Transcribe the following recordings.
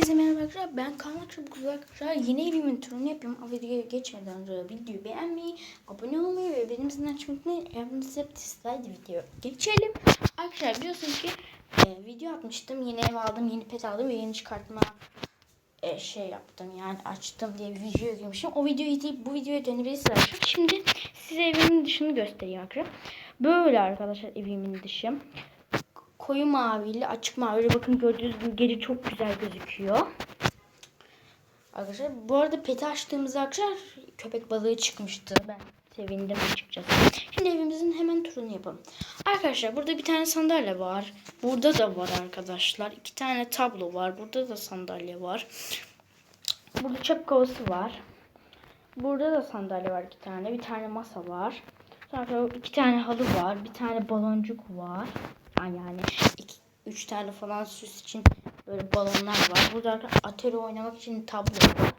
Hepinize merhaba arkadaşlar. Ben Kaan Çabuk arkadaşlar. Yeni evimin turunu yapıyorum. O videoya geçmeden önce videoyu beğenmeyi, abone olmayı ve benim sizden açmayı unutmayın. hep sizlerle video geçelim. Arkadaşlar biliyorsunuz ki e, video atmıştım. Yeni ev aldım, yeni pet aldım ve yeni çıkartma e, şey yaptım yani açtım diye video yüklemişim. O videoyu izleyip bu videoya dönebilirsiniz arkadaşlar. Şimdi size evimin dışını göstereyim arkadaşlar. Böyle arkadaşlar evimin dışı koyu maviyle açık maviyle bakın gördüğünüz gibi gece çok güzel gözüküyor. Arkadaşlar bu arada peti açtığımızda arkadaşlar köpek balığı çıkmıştı. Ben sevindim açıkçası. Şimdi evimizin hemen turunu yapalım. Arkadaşlar burada bir tane sandalye var. Burada da var arkadaşlar. İki tane tablo var. Burada da sandalye var. Burada çöp kovası var. Burada da sandalye var iki tane. Bir tane masa var. Sonra iki tane halı var. Bir tane baloncuk var yani iki, üç tane falan süs için böyle balonlar var. Burada atari oynamak için tablo var.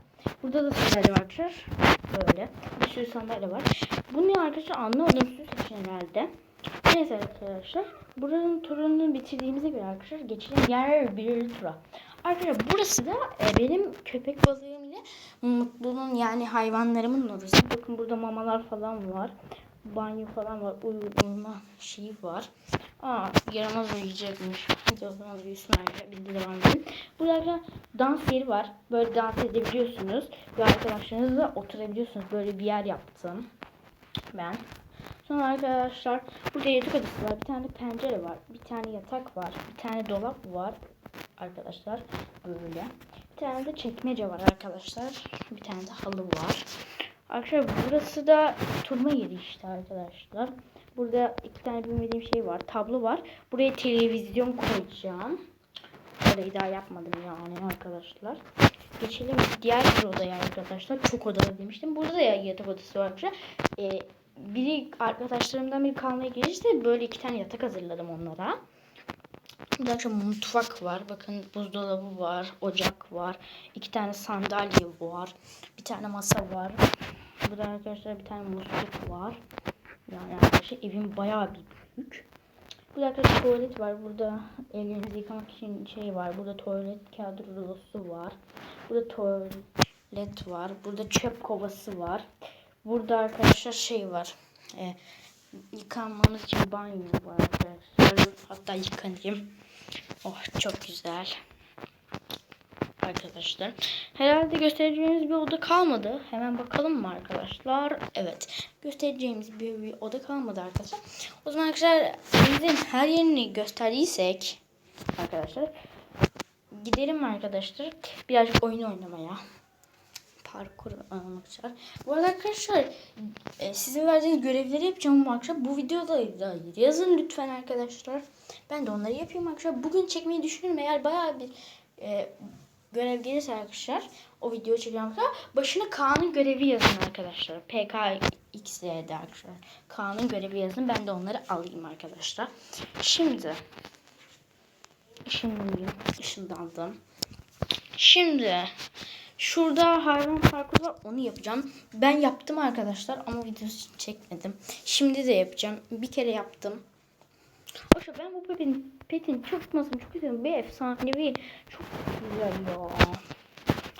Burada da sandalye var arkadaşlar. Böyle. Bir sürü sandalye var. Bunu arkadaşlar anlamadım süs için herhalde. Neyse arkadaşlar. Buranın turunu bitirdiğimize göre arkadaşlar geçelim yer bir tura. Arkadaşlar burası da e, benim köpek balığım ile mutluluğun yani hayvanlarımın orası. Bakın burada mamalar falan var banyo falan var. Uyuma şeyi var. Aa yaramaz uyuyacakmış. Hadi o zaman uyusun arkadaşlar. Biz de. Burada dans yeri var. Böyle dans edebiliyorsunuz. Ve arkadaşlarınızla oturabiliyorsunuz. Böyle bir yer yaptım. Ben. Sonra arkadaşlar burada yatak odası var. Bir tane pencere var. Bir tane yatak var. Bir tane dolap var. Arkadaşlar böyle. Bir tane de çekmece var arkadaşlar. Bir tane de halı var. Arkadaşlar burası da turma yeri işte arkadaşlar. Burada iki tane bilmediğim şey var. Tablo var. Buraya televizyon koyacağım. Orayı daha yapmadım yani arkadaşlar. Geçelim diğer bir odaya arkadaşlar. Çok odalı demiştim. Burada da yatak odası var arkadaşlar. Ee, biri arkadaşlarımdan biri kalmaya gelirse böyle iki tane yatak hazırladım onlara. Burada çok mutfak var. Bakın buzdolabı var. Ocak var. iki tane sandalye var. Bir tane masa var. Burada arkadaşlar bir tane musluk var. Yani arkadaşlar evim bayağı bir büyük. Burada arkadaşlar tuvalet var. Burada ellerinizi yıkamak için şey var. Burada tuvalet kağıdı rulosu var. Burada tuvalet var. Burada çöp kovası var. Burada arkadaşlar şey var. E, yıkanmamız için banyo var arkadaşlar. Hatta yıkanayım. Oh çok güzel arkadaşlar. Herhalde göstereceğimiz bir oda kalmadı. Hemen bakalım mı arkadaşlar? Evet. Göstereceğimiz bir, bir oda kalmadı arkadaşlar. O zaman arkadaşlar bizim her yerini gösterdiysek arkadaşlar gidelim arkadaşlar. Birazcık oyun oynamaya. Parkur için. Bu arada arkadaşlar e, sizin verdiğiniz görevleri yapacağım akşam. Bu videoda da yazın lütfen arkadaşlar. Ben de onları yapayım arkadaşlar. Bugün çekmeyi düşünüyorum. Eğer bayağı bir e, görev gelirse arkadaşlar o video çekeceğim arkadaşlar. Başına Kaan'ın görevi yazın arkadaşlar. PKX'de arkadaşlar. Kaan'ın görevi yazın. Ben de onları alayım arkadaşlar. Şimdi şimdi ışınlandım. Şimdi şurada hayvan parkuru var. Onu yapacağım. Ben yaptım arkadaşlar ama videosunu çekmedim. Şimdi de yapacağım. Bir kere yaptım. Arkadaşlar ben bu petin, petin çok tutmasını çok istiyorum. Bir efsanevi. Çok güzel ya.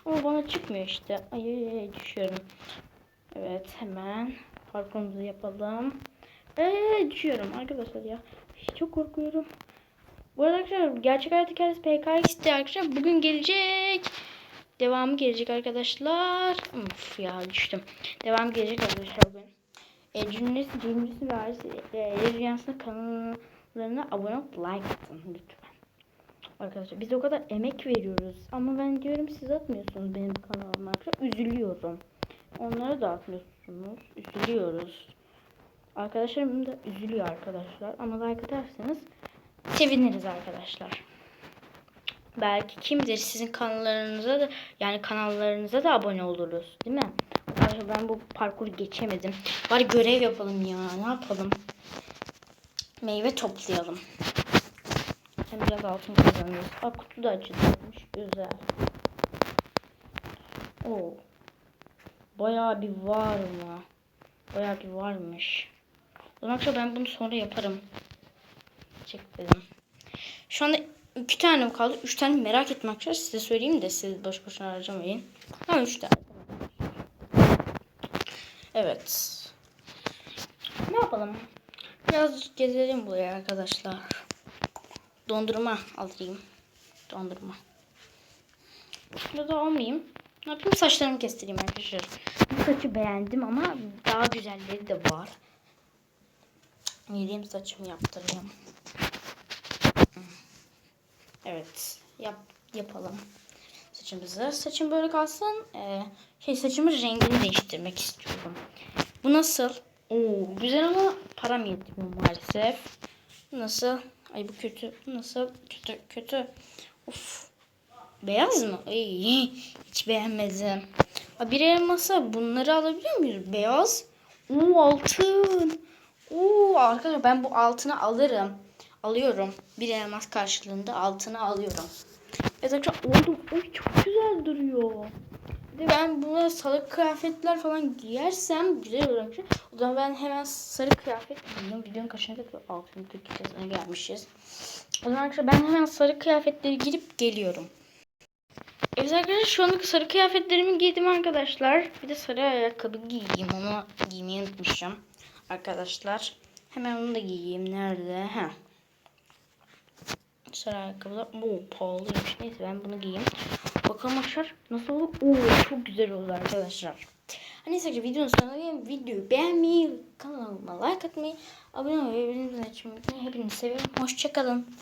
Ama bana çıkmıyor işte. Ay, ay, ay düşüyorum. Evet hemen parkurumuzu yapalım. Eee düşüyorum arkadaşlar ya. Çok korkuyorum. Bu arada arkadaşlar gerçek hayat hikayesi PKX'de arkadaşlar bugün gelecek. Devamı gelecek arkadaşlar. Uf ya düştüm. Devam gelecek arkadaşlar bugün. E, cümlesi, cümlesi ve ailesi e, Rüyası'nın kanallarına abone olup like atın lütfen. Arkadaşlar biz o kadar emek veriyoruz. Ama ben diyorum siz atmıyorsunuz benim kanalıma arkadaşlar. Üzülüyorum. Onlara da atmıyorsunuz. Üzülüyoruz. Arkadaşlarım da üzülüyor arkadaşlar. Ama like atarsanız seviniriz arkadaşlar. Belki kimdir sizin kanallarınıza da yani kanallarınıza da abone oluruz. Değil mi? Arkadaşlar ben bu parkuru geçemedim. Bari görev yapalım ya. Ne yapalım? Meyve toplayalım. Hem biraz altın kazanıyoruz. Aa kutu da açılmış. Güzel. Oo. Bayağı bir var mı? Bayağı bir varmış. O zaman ben bunu sonra yaparım. Çek dedim. Şu anda iki tane kaldı? Üç tane merak etme arkadaşlar. Size söyleyeyim de siz boş boşuna harcamayın. Ha üç tane. Evet. Ne yapalım? Biraz gezelim buraya arkadaşlar. Dondurma alayım. Dondurma. Şurada da almayayım. Ne yapayım? Saçlarımı kestireyim arkadaşlar. Bu saçı beğendim ama daha güzelleri de var. Gideyim saçımı yaptırayım. Evet. Yap, yapalım saçımızı. Saçım böyle kalsın. Ee, şey saçımın rengini değiştirmek istiyorum. Bu nasıl? Oo, güzel ama param yetmiyor maalesef. Nasıl? Ay bu kötü. Nasıl? Kötü kötü. Of. Beyaz mı? Ay, hiç beğenmedim. Ha, bir elmasa bunları alabiliyor muyuz? Beyaz. Oo altın. Oo arkadaşlar ben bu altını alırım. Alıyorum. Bir elmas karşılığında altını alıyorum. Evet arkadaşlar oldu. Oy çok güzel duruyor. Ben buna sarı kıyafetler falan giyersem güzel olur. O zaman ben hemen sarı kıyafet giyeyim. Videonun kaçına kadar 640 dakikasına gelmişiz. O zaman arkadaşlar ben hemen sarı kıyafetleri girip geliyorum. Evet arkadaşlar şu anlık sarı kıyafetlerimi giydim arkadaşlar. Bir de sarı ayakkabı giyeyim. Onu giymeyi unutmuşum. Arkadaşlar. Hemen onu da giyeyim. Nerede? Ha. Sarı ayakkabılar. Oo pahalıymış. Neyse ben bunu giyeyim. Bakalım arkadaşlar nasıl olur? Oo çok güzel oldu arkadaşlar. Hani sadece videonun sonuna gelin. Videoyu beğenmeyi, kanalıma like atmayı, abone olmayı, bildirimleri açmayı unutmayın. Hepinizi seviyorum. Hoşçakalın.